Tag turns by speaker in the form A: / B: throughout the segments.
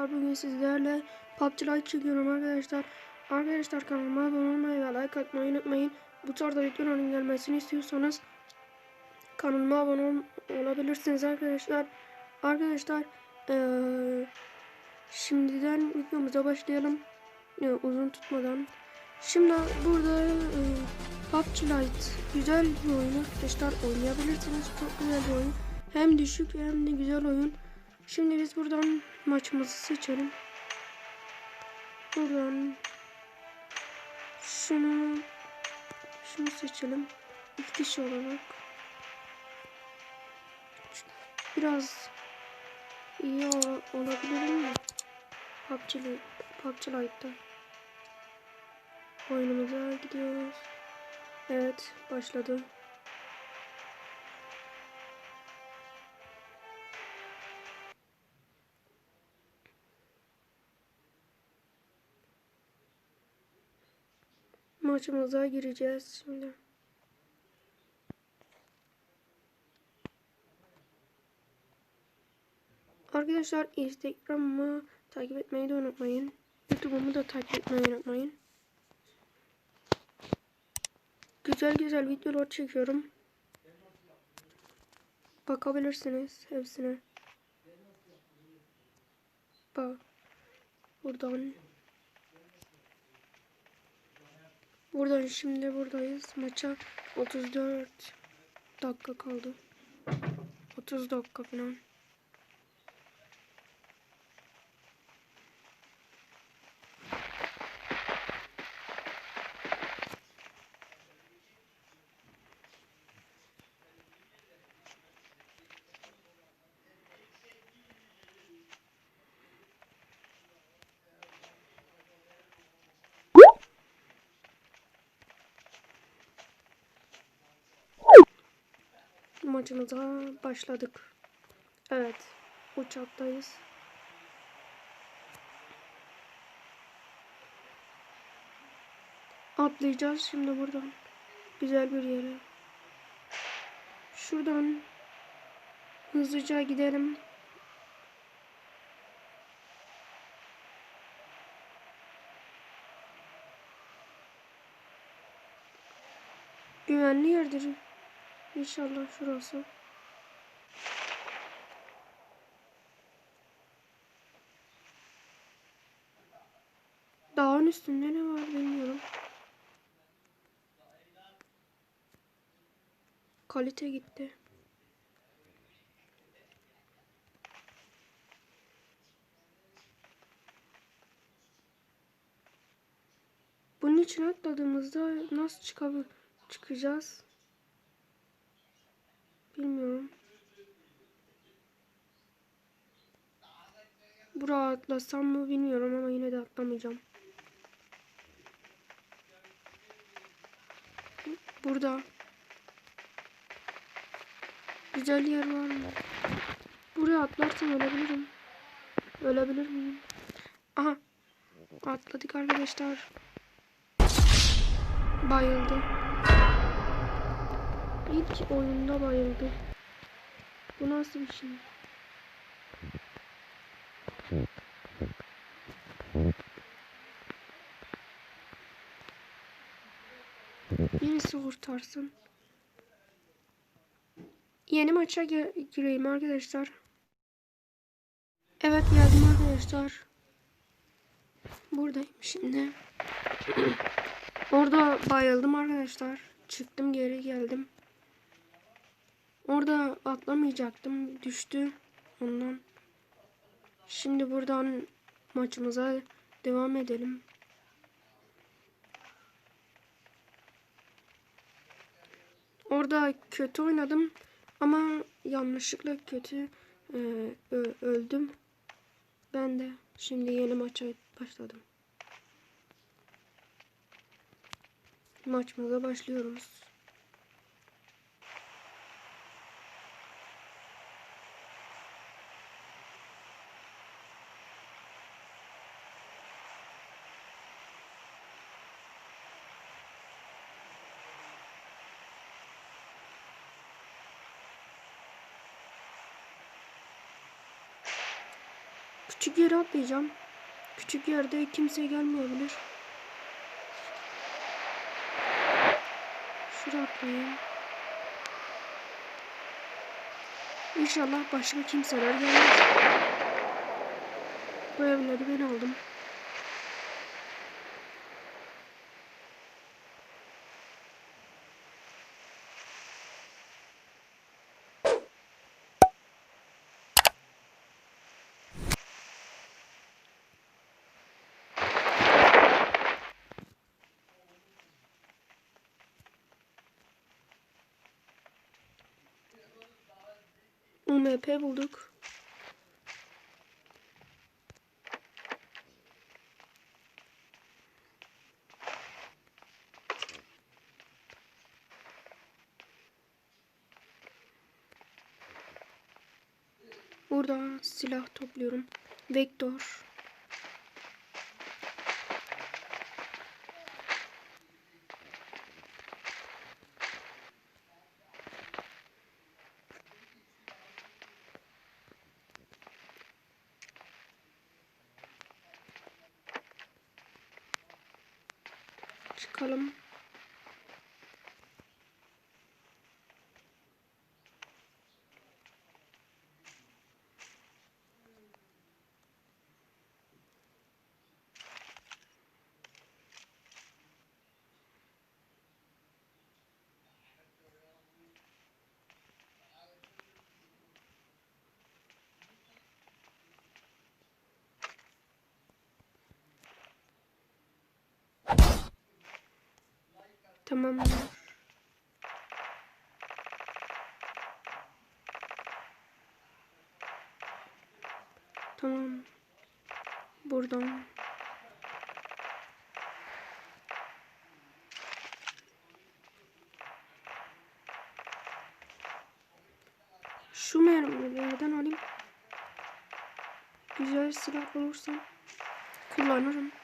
A: arkadaşlar bugün sizlerle PUBG Lite çekiyorum arkadaşlar. Arkadaşlar kanalıma abone olmayı ve like atmayı unutmayın. Bu tarzda videoların gelmesini istiyorsanız kanalıma abone ol- olabilirsiniz arkadaşlar. Arkadaşlar eee, şimdiden videomuza başlayalım. Eee, uzun tutmadan. Şimdi burada eee, PUBG Lite güzel bir oyun arkadaşlar oynayabilirsiniz. Çok güzel bir oyun. Hem düşük hem de güzel oyun. Şimdi biz buradan maçımızı seçelim. Buradan şunu şunu seçelim. İki kişi olarak. Biraz iyi ol- olabilir mi? PUBG, PUBG Lite'da. Oyunumuza gidiyoruz. Evet başladı. Maçımıza gireceğiz şimdi. Arkadaşlar Instagram'ımı takip etmeyi de unutmayın. YouTube'umu da takip etmeyi unutmayın. Güzel güzel videolar çekiyorum. Bakabilirsiniz hepsine. Bak. Buradan. Buradan şimdi buradayız. Maça 34 dakika kaldı. 30 dakika falan. Maçımıza başladık. Evet. Uçaktayız. Atlayacağız şimdi buradan. Güzel bir yere. Şuradan hızlıca gidelim. Güvenli yerdir. İnşallah şurası. Dağın üstünde ne var bilmiyorum. Kalite gitti. Bunun için atladığımızda nasıl çıkabil çıkacağız? Bilmiyorum. Buraya atlasam mı bilmiyorum ama yine de atlamayacağım. Burada. Güzel yer var mı? Buraya atlarsam ölebilirim. Ölebilir miyim? Aha. Atladık arkadaşlar. Bayıldı. İlk oyunda bayıldı. Bu nasıl bir şey? Birisi kurtarsın. Yeni maça gi- gireyim arkadaşlar. Evet geldim arkadaşlar. Buradayım şimdi. Orada bayıldım arkadaşlar. Çıktım geri geldim. Orada atlamayacaktım. Düştü. Ondan. Şimdi buradan maçımıza devam edelim. Orada kötü oynadım ama yanlışlıkla kötü e, öldüm. Ben de şimdi yeni maça başladım. Maçımıza başlıyoruz. Küçük yere atlayacağım. Küçük yerde kimse gelmeyebilir. Şuraya atlayayım. İnşallah başka kimseler gelmez. Bu evleri ben aldım. UMP bulduk. Burada silah topluyorum. Vektör. column Tamamdır. Tamam. Buradan. Şu mermilerden alayım. Güzel silah bulursam kullanırım.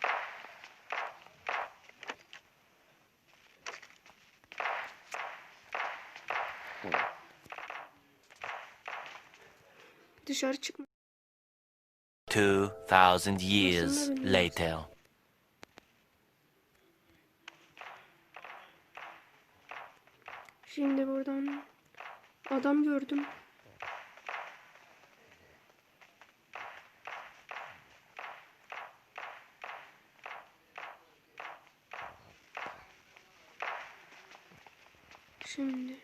A: Dışarı çıkma.
B: 2,000 years later.
A: Şimdi buradan adam gördüm. Şimdi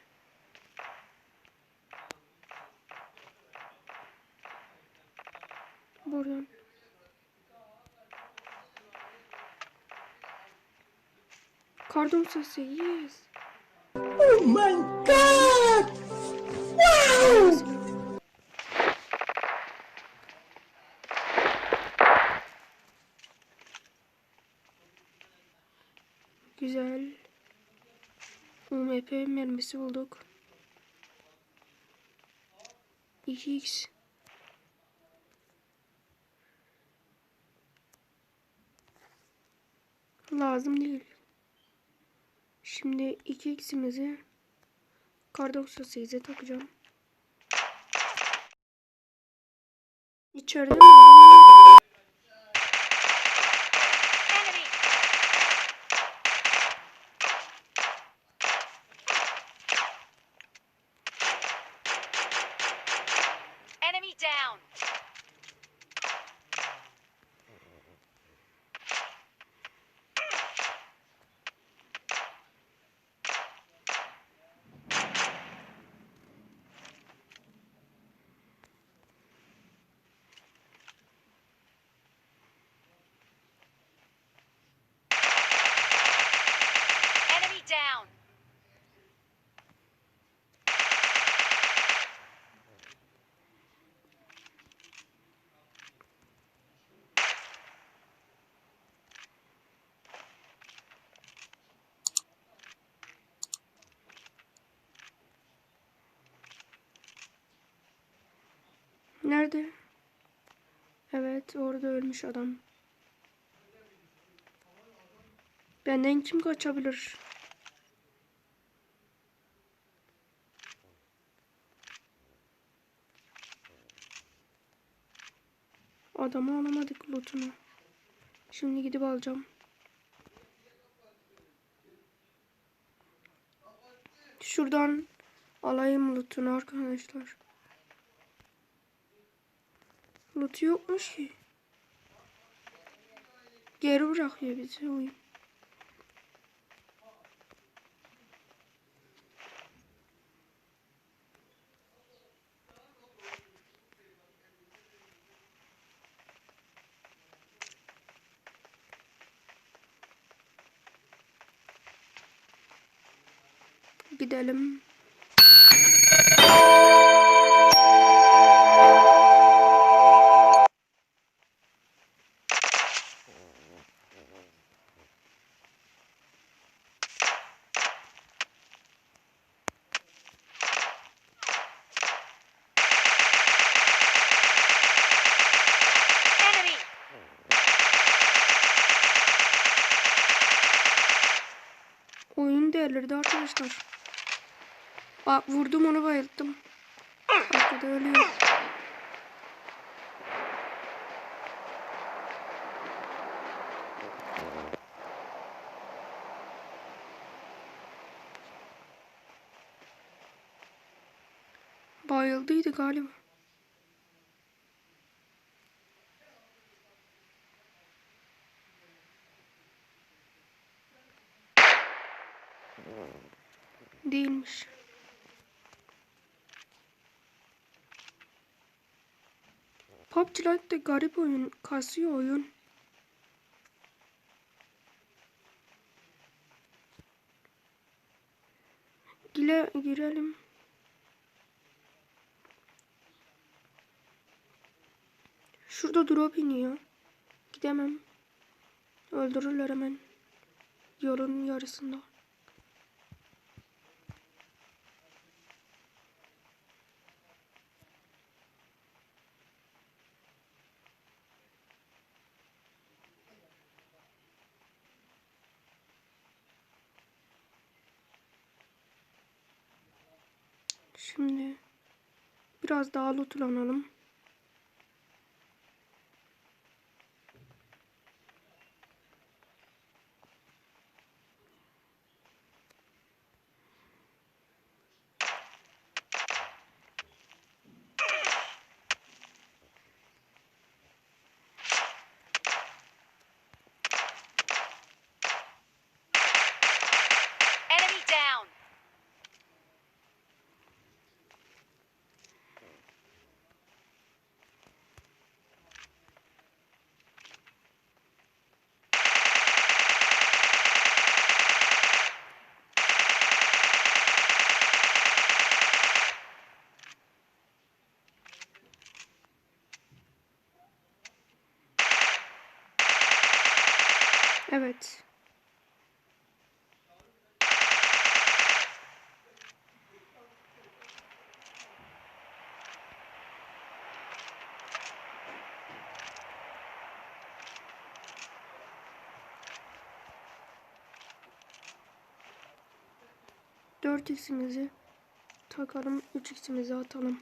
A: buradan Kardon sesi yes. Güzel. UMP mermisi bulduk. 2x. Lazım değil. Şimdi 2x'imizi kar 98'e takacağım. İçeride!
C: Enemy down! Enemy down!
A: Nerede? Evet orada ölmüş adam. Benden kim kaçabilir? adamı alamadık lootunu. Şimdi gidip alacağım. Şuradan alayım lootunu arkadaşlar. Loot yokmuş ki. Geri bırakıyor bizi oyun. Gidelim. Oyun delirdi arkadaşlar. Bak vurdum onu bayılttım. Arkada ölüyor. Bayıldıydı galiba. Değilmiş. PUBG Lite de garip oyun. Kasıyor oyun. Gile girelim. Şurada drop iniyor. Gidemem. Öldürürler hemen. Yolun yarısında. Şimdi biraz daha lootlanalım.
C: Enemy down!
A: Evet. Dört x'imizi takalım, üç x'imizi atalım.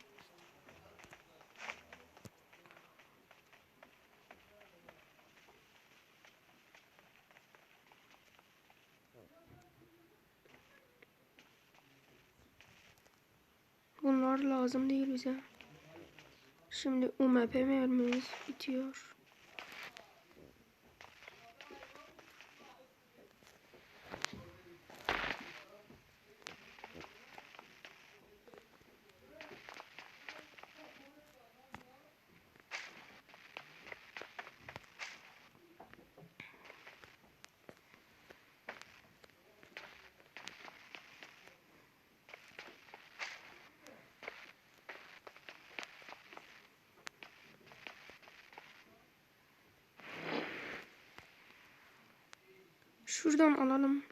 A: Bunlar lazım değil bize. Şimdi UMP mermimiz bitiyor. Şuradan alalım.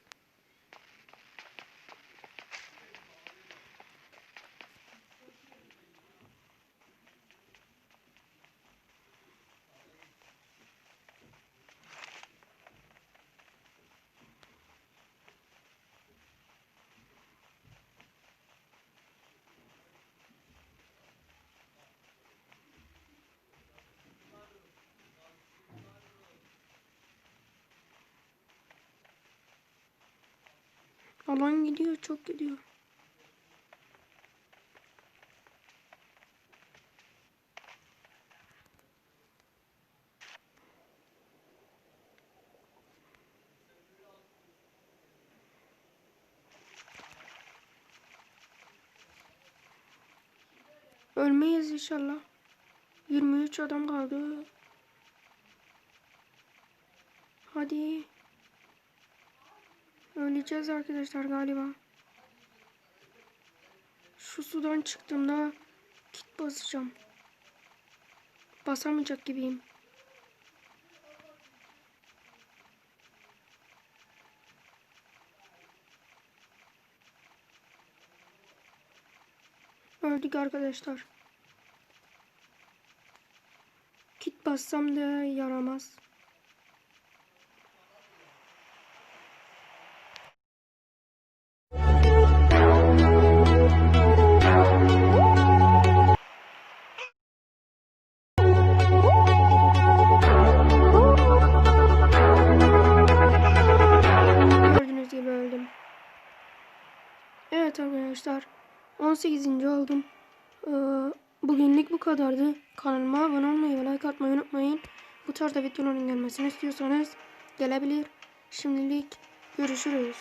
A: Alan gidiyor çok gidiyor. Ölmeyiz inşallah. 23 adam kaldı. Hadi. Öleceğiz arkadaşlar galiba. Şu sudan çıktığımda kit basacağım. Basamayacak gibiyim. Öldük arkadaşlar. Kit bassam da yaramaz. 18. oldum. Ee, bugünlük bu kadardı. Kanalıma abone olmayı ve like atmayı unutmayın. Bu tarzda videoların gelmesini istiyorsanız gelebilir. Şimdilik görüşürüz.